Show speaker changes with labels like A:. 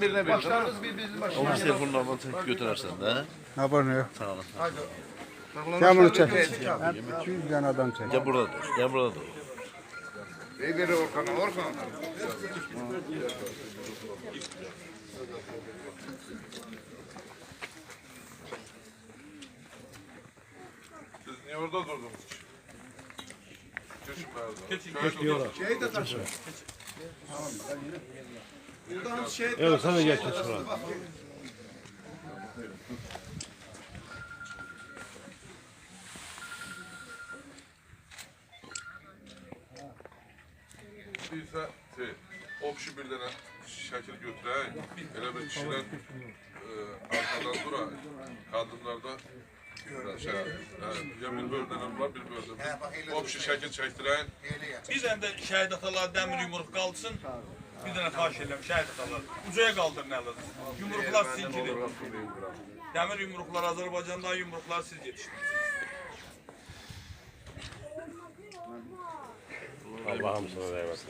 A: Birine bir.
B: Başlarımız birbirimizin başına.
A: Onun telefonlarından tek götürürsen de.
C: Abone ol.
A: Sağ olasın.
C: Sen bunu çek. Ben 200 tane adam çek.
A: Gel burada dur. Gel burada dur.
B: Bey biri Orkan'a, Orkan.
D: Siz niye orada durdunuz? Geçin pardon. Geçin. Geçin.
B: Şey de taşı.
E: Evet de geç şuraya.
D: Değilse şey, opşu bir tane şekil götüreyim. Öyle bir kişiler e, arkadan dura. Kadınlarda şey, yani, ya bir böldenim var bir böldenim. Opşu şekil çektireyim.
F: Bir tane de şəhid atalar dəmir yumruq qalsın. Bir dənə xahiş edirəm şəhid atalar. Ucaya qaldırmalıdır. Yumruqlar sizinkidir. Dəmir yumruqlar Azərbaycanda yumruqlar siz yetişdirirsiniz.
E: Allah'ım sana eyvallah.